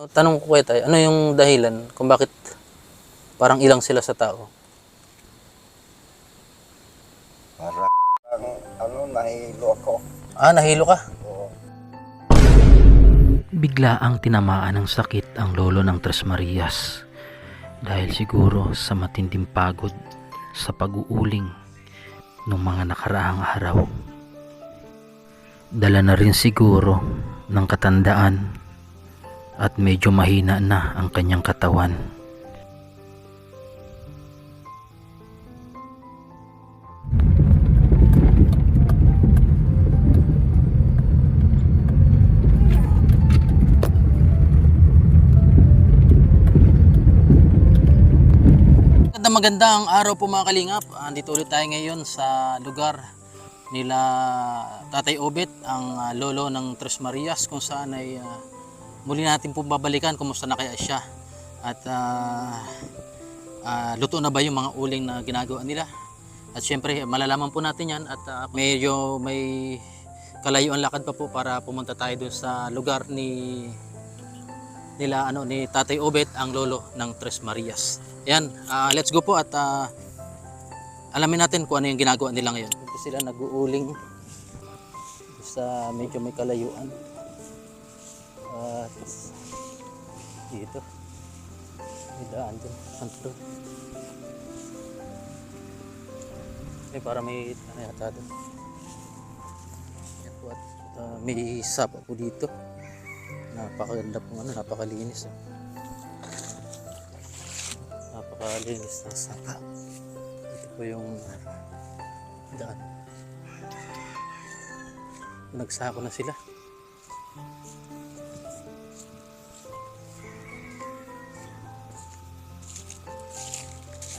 Tanong ko kayo tayo, ano yung dahilan kung bakit parang ilang sila sa tao? Para ang ano, nahilo ako. Ah, nahilo ka? Oo. Bigla ang tinamaan ng sakit ang lolo ng Tres Marias dahil siguro sa matinding pagod sa pag-uuling ng mga nakaraang araw. Dala na rin siguro ng katandaan at medyo mahina na ang kanyang katawan. Magandang magandang araw po mga kalingap. Andito ulit tayo ngayon sa lugar nila Tatay Obet, ang ah, lolo ng Tres Marias kung saan ay ah, muli natin po babalikan kumusta na kaya siya. At ah, ah, luto na ba yung mga uling na ginagawa nila? At syempre malalaman po natin yan at ah, medyo may kalayuan lakad pa po para pumunta tayo dun sa lugar ni nila ano ni Tatay Obet ang lolo ng Tres Marias. Ayan, ah, let's go po at ah, alamin natin kung ano yung ginagawa nila ngayon. Ito sila nag-uuling sa medyo may kalayuan. At dito. May daan. Saan to? May para may ano yata po at ah, may sapa po dito. Napakaganda po ano, napakalinis. Oh. Napakalinis ng sapa. Ito po yung daan. Nagsako na sila.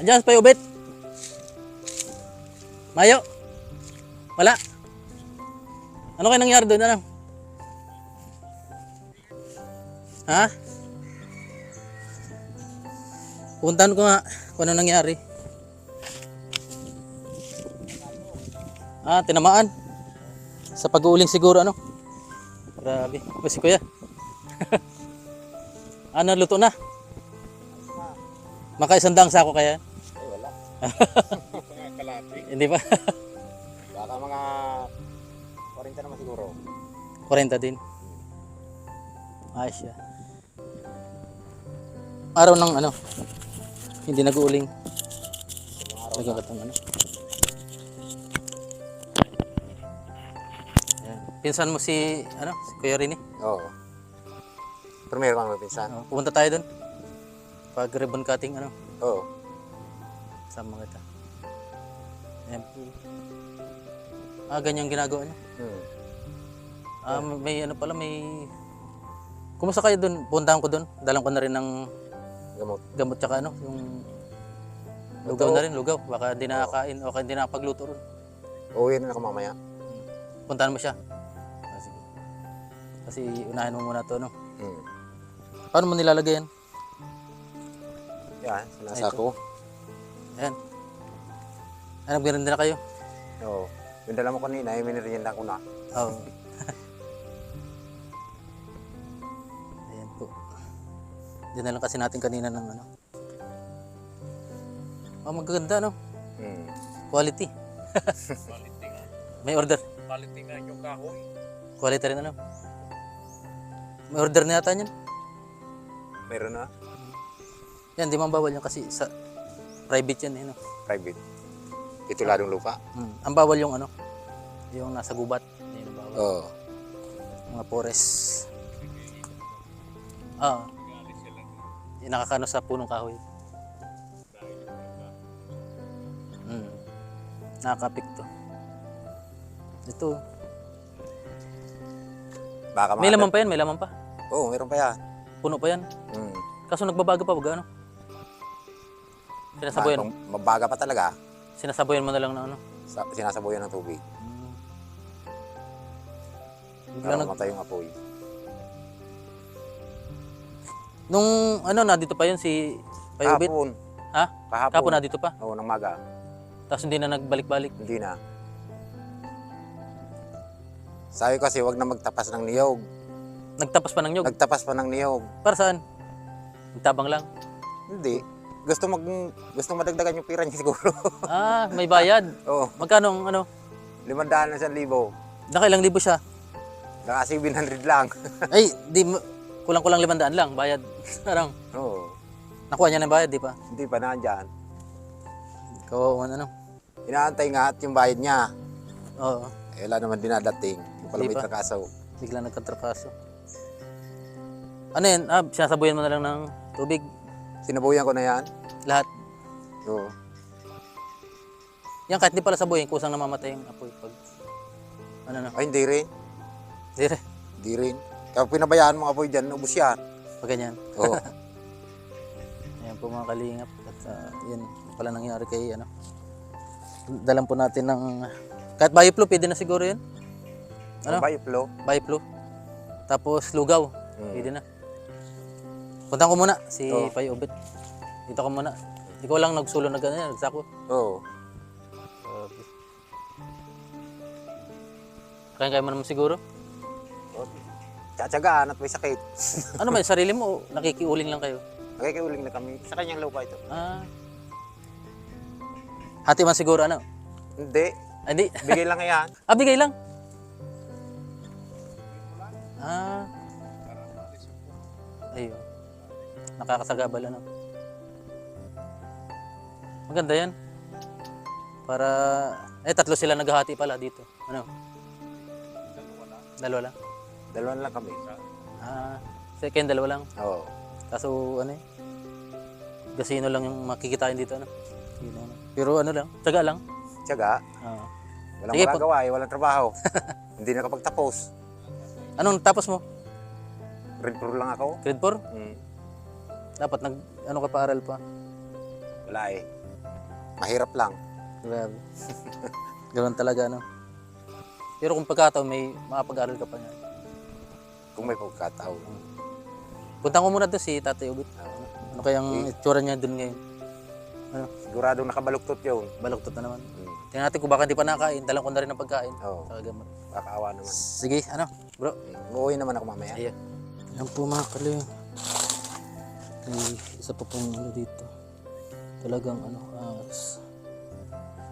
Andiyan pa ubit. Mayo. Wala. Ano kayo nangyari doon? Ano? Ha? Puntahan ko nga kung ano nangyari. Ah, tinamaan. Sa pag-uuling siguro ano. Grabe. Ba si kuya? ano, luto na? Makaisandang sako kaya? Mga kalati. Hindi pa. Baka mga 40 naman siguro. 40 din. Ayos siya. Araw ng ano, hindi nag-uuling. Nagkakatang ano. Ayan. Pinsan mo si, ano, si Kuya Rini. Oo. Pero meron kang pinsan. Uh, pumunta tayo doon. Pag ribbon cutting, ano, Oo. Sama kita. Ayan po. Ah, ganyan ginagawa niya. Hmm. Ah, may ano pala, may... Kumusta kayo doon? Puntahan ko doon. Dalang ko na rin ng Gamot. gamot tsaka ano, yung lugaw na rin, lugaw. Baka hindi nakakain o hindi nakapagluto ron. Uuwi na ako mamaya. Puntahan mo siya. Ah, sige. Kasi unahin mo muna to, no? Hmm. Paano mo nilalagay yan? Yan, sinasa ko. Ayan. Ay, nagbirin na kayo? Oo. Yung dala mo kanina, yung minirienda ko na. Oo. Ayan po. Dinala kasi natin kanina ng ano. Oh, magaganda, no? Hmm. Quality. May order. Quality nga yung kahoy. Quality rin, ano? May order na yata yan. Meron na. Yan, di man bawal yan kasi sa private yan, eh, no? Private. Tituladong lupa. Hmm. Ang bawal yung ano, yung nasa gubat. Yun ang bawal. Oo. Mga pores. Oo. Yung nakakano sa punong kahoy. Hmm. Nakakapik to. Ito. Baka mga... May laman pa yan, may laman pa. Oo, meron pa yan. Puno pa yan. Hmm. Kaso nagbabago pa pag ano. Sinasaboyan, Bagong- Mabaga pa talaga. sinasaboyan mo na lang ng ano. Sa, sinasabuyan ng tubig. Hmm. Para nag, mamatay yung apoy. nung ano, na dito pa yun si Payubit. Kahapon. Ha? Kahapon. Kapon na dito pa. Oo, ng maga. Tapos hindi na nagbalik-balik. Hindi na. Sabi ko kasi wag na magtapas ng niyog. Nagtapas pa ng nyog. Nagtapas pa ng niyog. Para saan? Nagtabang lang. Hindi. Gusto mag gusto madagdagan yung pira niya siguro. Ah, may bayad. Oo. Magkano ang ano? Limandaan na sa libo. Nakailang libo siya? Naka 700 lang. Ay, di kulang-kulang limandaan lang, bayad. Parang, Oo. nakuha niya ng bayad, di pa? Hindi pa nandyan. Kawawan ano? Inaantay nga at yung bayad niya. Oo, Eh, wala naman dinadating. Yung pala may pa. trakaso. bigla nagkatrakaso. Ano yan? Ah, sinasabuyan mo na lang ng tubig. Sinabuyan ko na yan. Lahat. Oo. Yan kahit di pala sabuyin, kusang namamatay yung apoy pag ano na. Ay, hindi rin. Dire, Hindi rin. Kapag pinabayaan mo apoy dyan, ubus yan. pag ganyan. Oo. Ayan po mga kalingap. At yan yung pala nangyari kay ano. Dalan po natin ng kahit bayiplo, pwede na siguro yun. Ano? Bayiplo. Bayiplo. Tapos lugaw, Mm. pwede na. Puntahan ko muna si Oo. Pai Obet. Dito ko muna. Ikaw lang nagsulo na ganyan, nagsako. Oo. Okay. Kaya kaya mo naman siguro. Tsatsagaan at may sakit. Ano ba, yung sarili mo, nakikiuling lang kayo? Nakikiuling na kami. Sa kanyang lupa ito. Ah. Hati man siguro, ano? Hindi. Ah, Hindi. Bigay lang yan. Ah, bigay lang. Ah. Ayun. Nakakasagabal ano. Maganda yan. Para, eh tatlo sila naghahati pala dito. Ano? Dalawa lang. Dalawa lang kami. Ah, second dalawa lang. Oo. Kaso ano eh, gasino lang yung makikitain dito ano. Yun, ano. Pero ano lang, tsaga lang. Tsaga. Ah. Walang Sige, magagawa eh. Walang trabaho. Hindi nakapagtapos. Anong tapos mo? Red pro lang ako. Grade 4? Hmm. Dapat nag, ano ka pa aral pa? Wala eh. Mahirap lang. Grabe. Ganun talaga, no? Pero kung pagkataon, may makapag-aral ka pa niya. Kung may pagkataon. Punta ko muna doon si Tatay Ubit. Ano kayang itsura niya doon ngayon? Ano, Siguradong nakabaluktot yun. baloktot na naman. Hmm. Tingnan natin kung baka hindi pa nakain. Dalang ko na rin ng pagkain. Oo. Saka gamot. Kakaawa naman. Sige, ano, bro. Hmm. Uuwi naman ako mamaya. Ayan. Yan po mga kaling. May isa pa pong ano dito. Talagang ano, s-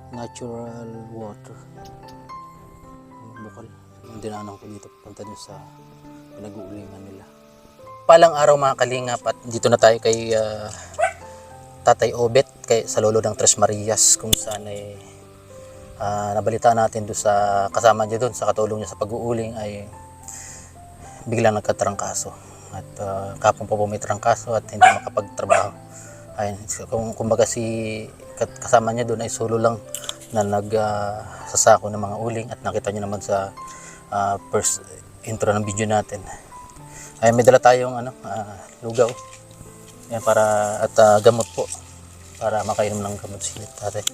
natural water. Bukal. Yung dinaanan ko dito punta dun sa pinag-uulingan nila. Palang araw mga kalingap at dito na tayo kay ah, Tatay Obet kay sa lolo ng Tres Marias kung saan ay ah, nabalitaan natin doon sa kasama niya doon sa katulong niya sa pag-uuling ay biglang nagkatrangkaso at uh, kapon po po may trangkaso at hindi makapagtrabaho. Ayun kung kumbaga si kasama niya doon ay solo lang na nag ah, sasako ng mga uling at nakita niyo naman sa ah, first intro ng video natin. Ay may dala tayong ano ah, lugaw. Yan para at ah, gamot po. Para makainom ng gamot. Si tatay.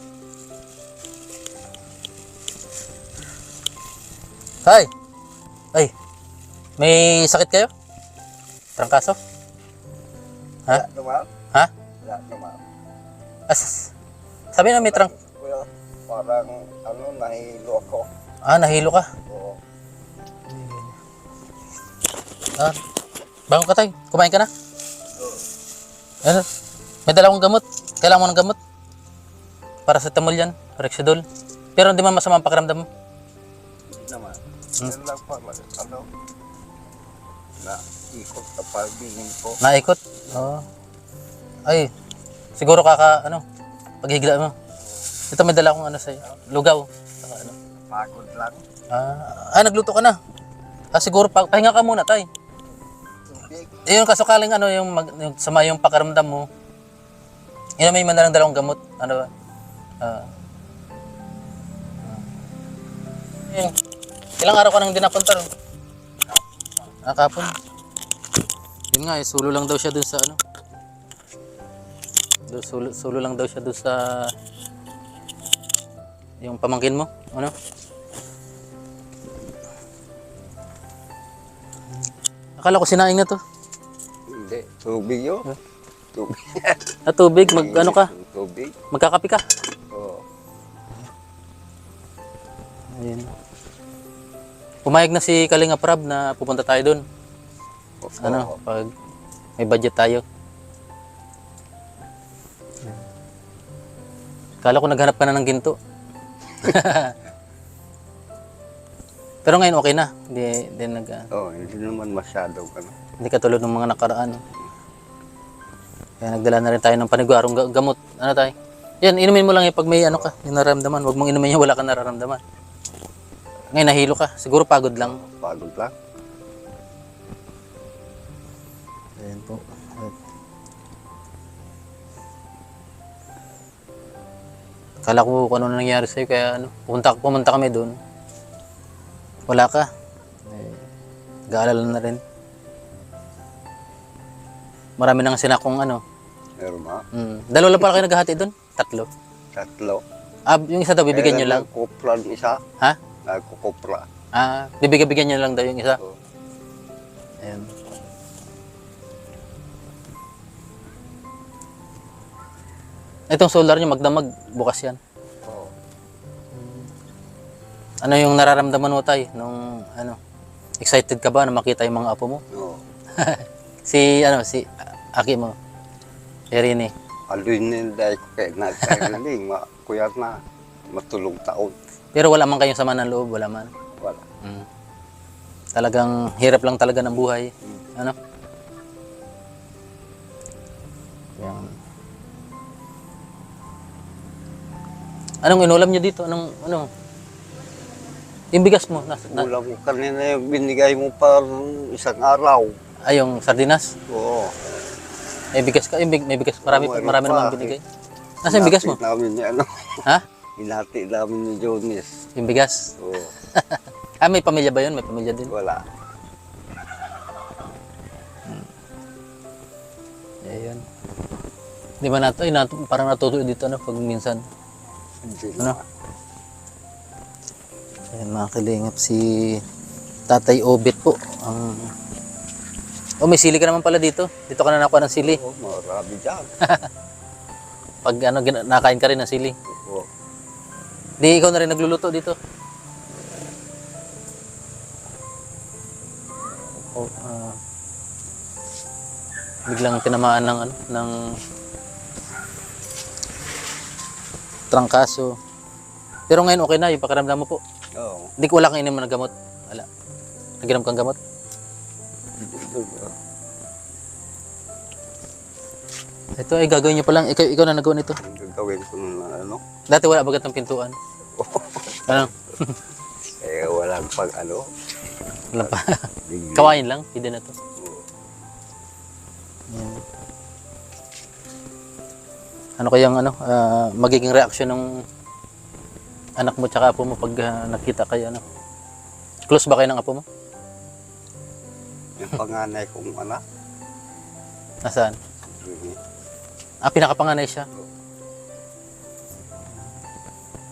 Hi! Ay, may sakit kayo? Trangkaso? Ha? Ha? As, sabi na may trang... Kuya, parang ano, nahilo ako. Ah, nahilo ka. Oo. Ah, bangon ka tayo. Kumain ka na? Ano? May dala akong gamot. Kailangan mo ng gamot. Para sa tamol yan. Rexidol. Pero hindi man masama ang pakiramdam mo. Hindi naman. Hmm. Yan lang pala, ano, na ikot na pagingin ko. Naikot. Oo. Ay, siguro kaka, ano, paghigla mo. Ito may dala akong ano sa'yo. Lugaw. Saka ano. Pagod lang. Ah, ah, nagluto ka na. Ah, siguro pa, pahinga ka muna, tay. Eh, yung kasakaling ano, yung, mag, yung sama yung pakaramdam mo. Yun may man na lang dalawang gamot. Ano ba? Ah. Ah. Yun. Ilang araw ka nang di napunta ron? Ah, kapon. Yun nga, eh, sulo lang daw siya dun sa ano. Do- Sulo, sulo lang daw siya dun sa yung pamangkin mo, ano? Akala ko sinaing na to. Hindi. Tubig yun. Tubig. Na tubig, mag ano ka? Tubig. Magkakapi ka. Oo. Ayun. Pumayag na si Kalinga Prab na pupunta tayo doon. Ano, pag may budget tayo. Kala ko naghanap ka na ng ginto. Pero ngayon okay na. Hindi, hindi, nag, ah, Oo, hindi naman masyadong ano. hindi katulad ng mga nakaraan. Kaya nagdala na rin tayo ng panigwarong ga- gamot. Ano tayo? Yan, inumin mo lang yung pag may ano ka, yung nararamdaman. Huwag mong inumin yung wala ka nararamdaman. Ngayon nahilo ka. Siguro pagod lang. Pagod lang. Ayan po. At- Kala ko kung ano nangyari sa'yo, kaya ano, pumunta, pumunta kami doon. Wala ka. Eh, gaalala na rin. Marami nang sinakong ano. Meron ma. Mm. Dalawa lang pala kayo naghahati doon? Tatlo. Tatlo. Ah, yung isa daw, bibigyan nyo lang. Nagkupra ng isa. Ha? Nagkukupra. Ah, bibigyan-bigyan nyo lang daw yung isa. Oo. Ayan. Itong solar nyo, magdamag, bukas yan. Oo. Ano yung nararamdaman mo tay nung ano excited ka ba na makita yung mga apo mo? Oo. Si ano si Aki mo. Erini. Aluin nila ko kay nagkailing. ma, kuya na. Matulog taon. Pero wala man kayong sama ng loob, wala man. Wala. Mm. Talagang hirap lang talaga ng buhay. Ano? Yan. Anong inulam niyo dito? Anong ano? Yung bigas mo, nasa, na, Ulam ko kanina yung binigay mo pa isang araw. ay yung sardinas. Oo. May bigas ka, yung big- may bigas, marami, Oo, marami pa. naman binigay. Nasaan yung bigas mo? Hinati namin ni ano. Ha? Hinati namin ni Jonas. Yung bigas. Oo. Ah, may pamilya ba yun? May pamilya din. Wala. Ayun. Di ba nato, ay, nato, parang natutuyo dito ano, pag minsan. Hindi Ano? na. Ayan mga kalingap, si Tatay Obit po. Ang... Oh, may sili ka naman pala dito. Dito ka na nakuha ng sili. Oo, marami dyan. Pag ano, nakain ka rin ng sili. Oo. Di ikaw na rin nagluluto dito. Oh, ah, biglang tinamaan ng ano, ng trangkaso. Pero ngayon okay na yung pakiramdam mo po. Oo. Hindi ko wala kang inom ng gamot. Wala. Naginom kang gamot. Ito ay gagawin niyo pa lang. Ikaw, ikaw na nagawa nito. Gagawin ko na ano. Dati wala bagat ng pintuan. Ano? Eh, walang pag ano. Wala pa. Kawain lang. Pwede na to. Yan. Ano kayang ano, ah, magiging reaction ng anak mo tsaka apo mo pag ah, nakita kayo ano? Close ba kayo ng apo mo? Yung panganay kong anak. Nasaan? Hindi. Ah, pinakapanganay siya.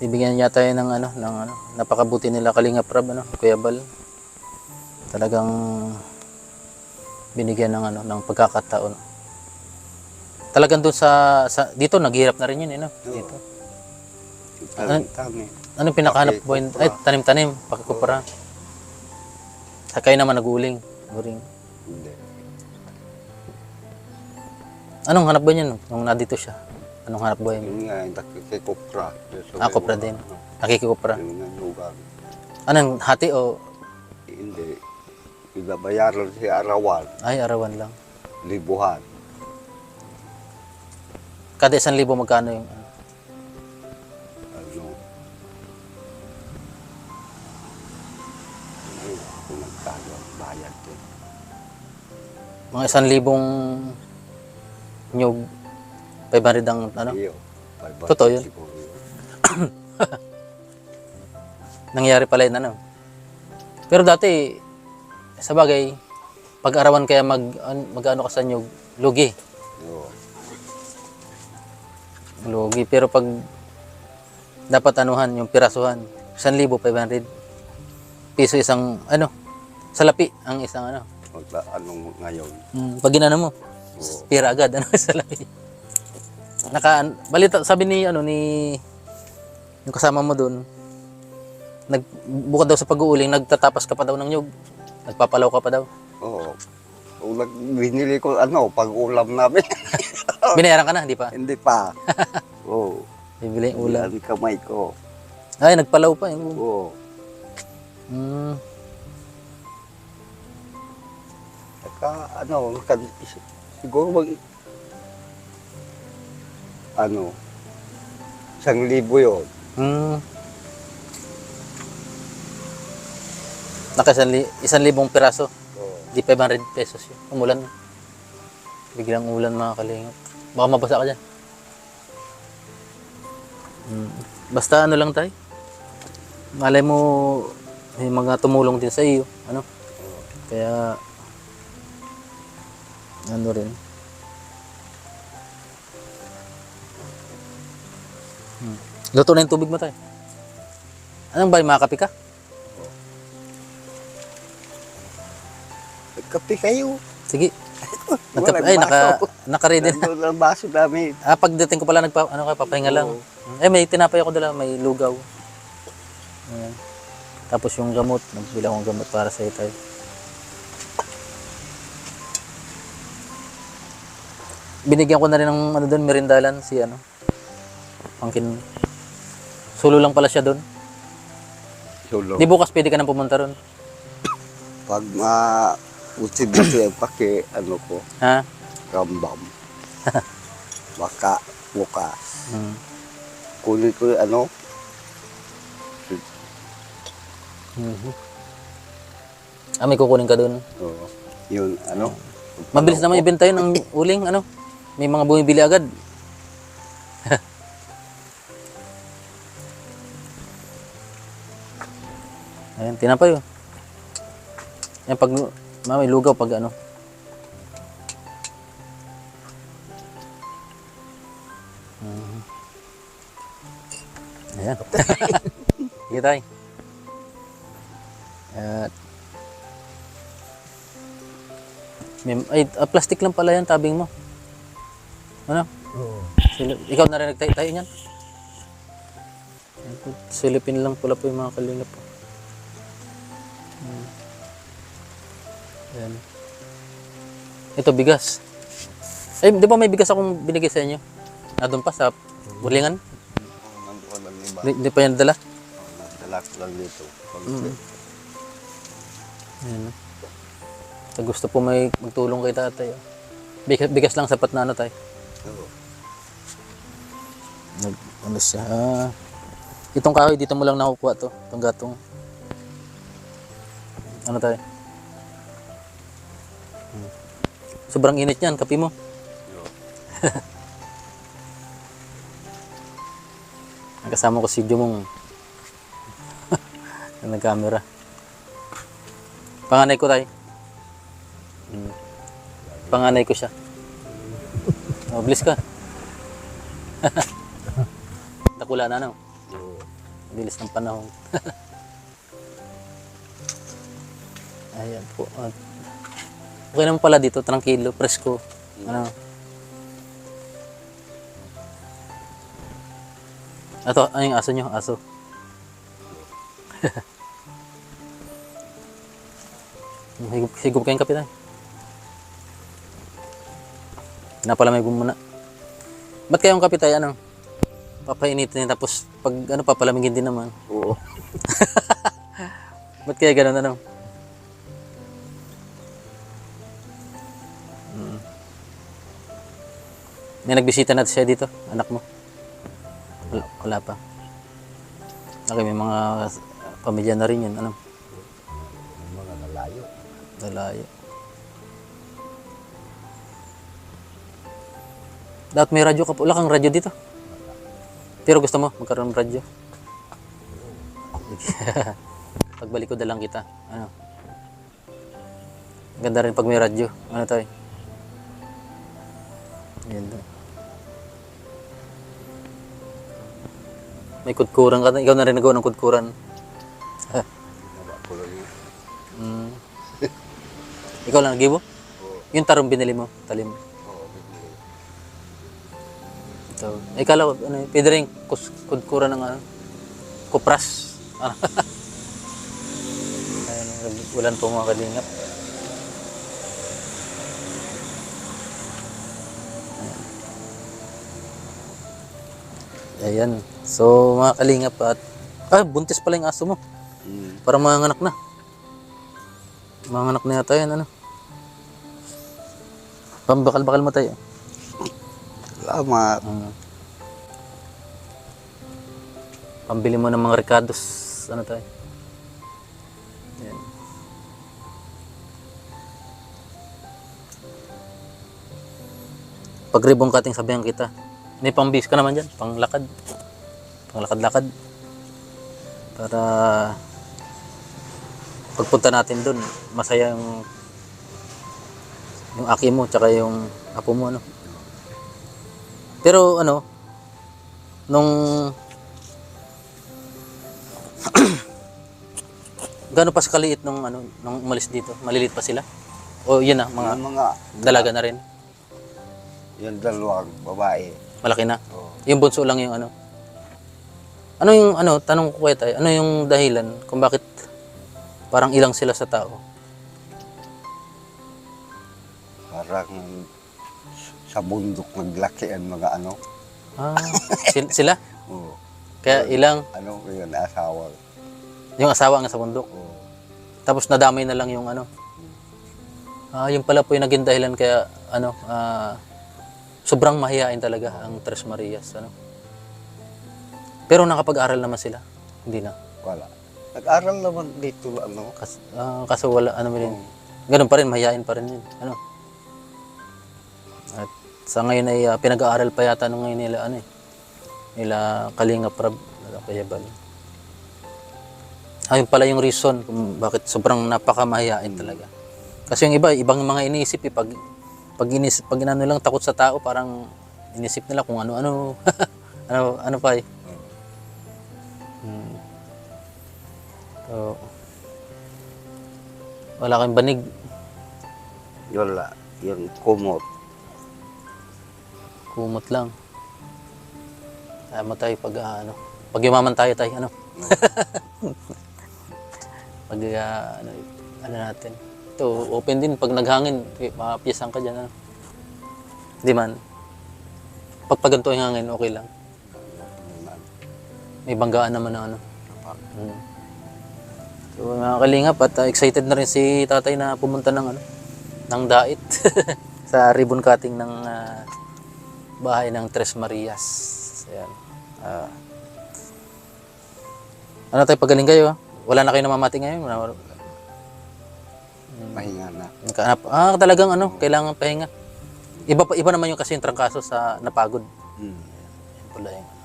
Bibigyan niya tayo ng ano, ng ano, napakabuti nila Kalinga Prab, ano, Kuya Bal. Talagang binigyan ng ano, ng pagkakataon. Talagang doon sa, sa dito naghihirap na rin yun, eh, no? Dito. Tanim-tanim. Anong pinakahanap buhay? Ay, tanim-tanim, pakikupara. Sa kayo naman naguling. Guring. Hindi. Anong hanap buhay niya nung nandito siya? Anong hanap buhay mo? Yun nga, yung nakikikupra. Ah, kupra din. Nakikikupra. Nanugan. Anong hati o Hindi. Binabayaran si Arawan. ay arawan lang? Libuhan. Kada isang libo magkano yung ano? Ano. Ay, kung magkano ang bayad ko. Mga isang libong nyug 500 ang ano? Iyo. 500 Totoo yun? Nangyari pala yun ano. Pero dati, sa bagay, pag arawan kaya mag, an- mag-ano ka sa nyug, lugi. Oo. Lugi. Pero pag dapat anuhan, yung pirasuhan, 1,500 piso isang, ano, salapi ang isang ano. Magla, anong ngayon. Mm, pag ginano mo, Oo. pira agad, ano, salapi. Naka, balita, sabi ni, ano, ni, yung kasama mo doon, nag, bukod daw sa pag-uuling, nagtatapas ka pa daw ng nyug. Nagpapalaw ka pa daw. Oo. Ulag, binili ko ano, pag ulam namin. Binayaran ka na, hindi pa? Hindi pa. Oo. Bibili yung ulam. Ulan kamay ko. Ay, nagpalaw pa. Yun. Oo. Hmm. Saka ano, kan, siguro mag, ano, isang libo yun. Hmm. Naka isang, li- isang libong piraso. Oo. Di 500 pesos yun. Umulan. Biglang ulan mga kalingap. Baka mabasa ka dyan. Hmm. Basta ano lang tayo. Malay mo may mga tumulong din sa iyo. Ano? Kaya ano rin. Hmm. Luto na yung tubig mo tayo. Anong ba? Makakapi ka? Kape kayo. Sige. Walang ay, naka, naka-ready na. Nandun baso namin. Ah, pagdating ko pala, nagpa, ano ka, papahinga lang. Eh, may tinapay ako dala, may lugaw. Ayan. Tapos yung gamot, nagbila akong gamot para sa tayo. Binigyan ko na rin ng ano doon, merindalan si ano. Pangkin. Solo lang pala siya doon. Sulo. Di bukas pwede ka nang pumunta ron. Pag ma uti-buti ang paki, ano ko, Ha? rambam. Baka bukas. Hmm. Kunin ko yung ano, Mhm. Ah, may kukunin ka doon. oo, yun, ano. Mabilis naman ibenta yun ang uling, ano? May mga bumibili agad. Ayan, tinapay oh. Yan, pag, mamay lugaw pag ano. Mhm. Ayan. Sige tayo. At, may, ay, ah, plastic lang pala yan, tabing mo. Ano? Sila, ikaw na rin nagtayo niyan? Ayan po, Silipin lang pula po yung mga kalingap po. Ito, bigas. Ay, di ba may bigas akong binigay sa inyo? Ah, doon pa sa Burlingan? Nandoon lang iba. Di, di pa yan dala? Nadala ko lang dito. Pag, Ayan. Sa gusto po may magtulong kay tatay. oh. Bigas, bigas lang sapat na ano tayo. Oo. Nag, ano siya? Itong kahoy, dito mo lang nakukuha to. Itong gatong. Ano tayo? Sobrang init yan, kapi mo. Ang kasama ko si Jumong. Ang nag-camera. Panganay ko tayo. Hmm. Panganay ko siya. Oh, bilis ka. Takula na, no? Bilis ng panahon. Ayan po. At okay naman pala dito, tranquilo, presko. Ano? Ito, ano yung aso nyo? Aso. higop, higop kayong kapitan. Napalamay ko muna. Ba't kayong kapitay, ano? Papainitin tapos pag ano, papalamigin din naman. Oo. Ba't kaya ganun ano? May nagbisita na siya dito, anak mo? Wala, wala pa. Okay, may mga pamilya na rin yun, ano? Mga nalayo. Dalayo. Dapat may radyo ka po. Wala kang radyo dito. Pero gusto mo magkaroon ng radyo. Pagbalik ko dalang kita. Ano? Ganda rin pag may radyo. Ano tayo? Yan daw. May kudkuran ka. Ikaw na rin nagawa ng kudkuran. mm. Ikaw lang nagibo? Oo. Yung tarong binili mo, talim. Oo, binili. Ito. Eh, Ikala ko, ano, pwede rin kudkuran ng ano, kupras. Ah. Ayun, ulan po mga kalingap. Ayan. So, mga kalingap at... Ah, buntis pala yung aso mo. Mm. Para mga anak na. Mga anak na yata yan, ano? Pambakal-bakal mo tayo. Salamat. Mm. Pambili mo ng mga ricados. Ano tayo? Ayan. Pag ribbon cutting, sabihan kita. May pambis ka naman dyan. Panglakad. Panglakad-lakad. Para pagpunta natin doon, masaya yung yung aki mo, tsaka yung apo mo, ano. Pero ano, nung Gaano pa kaliit nung ano nung umalis dito? Maliliit pa sila? O yun na, mga Mga, mga, dalaga na rin. yung dalawang babae. Malaki na. Oo. Yung bunso lang yung ano. Ano yung ano, tanong ko kuya tayo, ano yung dahilan kung bakit parang ilang sila sa tao? Parang sa bundok naglaki ang mga ano. Ah, sil- sila? Oo. Kaya ilang Ano yun, asawa. yung asawa nga sa bundok. Oo. Tapos nadamay na lang yung ano. Ah, yun pala po yung naging dahilan kaya ano, ah, sobrang mahihain talaga ang Tres Marias, ano. Pero nakapag-aral naman sila. Hindi na. Wala. Nag-aral naman dito, ano. Kas, ah, kaso wala, ano mo rin. Ganun pa rin, mahihain pa rin yun. Ano? At sa ngayon ay ah, pinag-aaral pa yata nung ngayon nila, ano eh. Nila Kalinga Prab, Kayabal. Ayun pala yung reason kung bakit sobrang napakamahihain talaga. Kasi yung iba, ibang mga iniisip eh. Pag, pag, inisip, pag inano lang takot sa tao, parang inisip nila kung ano-ano. ano, ano pa eh. Hmm. So, wala kang banig. Wala. Yung kumot. Kumot lang. Kaya mo tayo pag ah, ano. Pag yumaman tayo tayo, ano. pag ah, ano, ano natin. Ito, open din. Pag naghangin, eh, mapiyasan ka dyan. Ano. Di man. Pag paganto yung hangin, okay lang. May banggaan naman na ano. Mm. So mga kalingap at ah, excited na rin si tatay na pumunta ng ano ng dait sa ribbon cutting ng ah, bahay ng Tres Marias. Ayan. Ah. ano tayo pagaling kayo? Wala na kayo namamati ngayon? Wala, Pahinga na. nakahanap. Ah, talagang ano, kailangan pahinga. Iba pa iba naman yung kasi yung trangkaso sa napagod. Mm. Yan pala yung ano.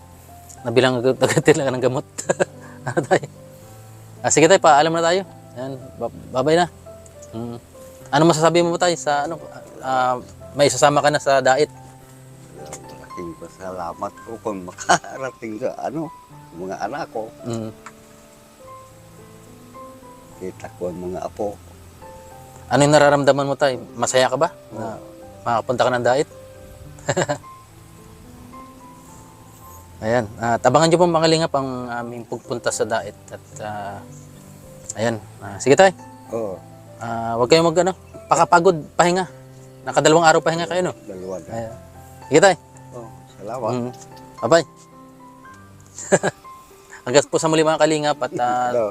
Nabilang agad lang ng gamot. ano tayo? Ah, sige tayo, paalam na tayo. Yan, ba- babay na. Mm. Ano masasabi mo tayo sa ano ah, may isasama ka na sa dait? Malaking pasalamat ko kung makarating sa ano, mga anak ko. Mm. Kita ko ang mga apo. Ano yung nararamdaman mo tayo? Masaya ka ba? Na makapunta ka ng dait? Ayan. At abangan nyo po mga kalingap ang aming pagpunta sa dait. At ah, ayan. Ah, sige tayo. Oo. Ah, huwag kayong mag ano, pakapagod, pahinga. Nakadalawang araw pahinga kayo, no? Dalawa. Ayan. Sige tayo. Oh, salamat. Mm. Bye-bye. Hanggang po sa muli mga kalingap at ah, Hello.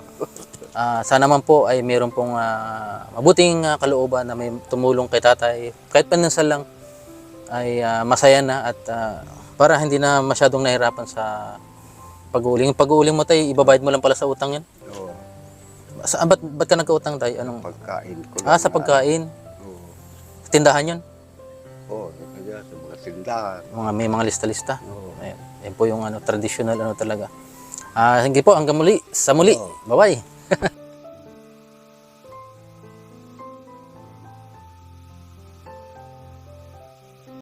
Ah, sana naman po ay meron pong ah, mabuting ah, kalooban na may tumulong kay tatay. Kahit panansal lang ay ah, masaya na at ah, para hindi na masyadong nahirapan sa pag-uuling. Pag-uuling mo tayo, ibabayad mo lang pala sa utang yan. Oo. Sa, ba't, ba't ka nagkautang tayo? Anong? Pagkain ko Ah, sa pagkain. Oo. Tindahan yun. Oo, kaya sa mga tindahan. Mga, may mga lista-lista. Oo. Ayan. Yan po yung ano, traditional ano talaga. Ah, hindi po, hanggang muli. Sa muli. Oo. Bye-bye.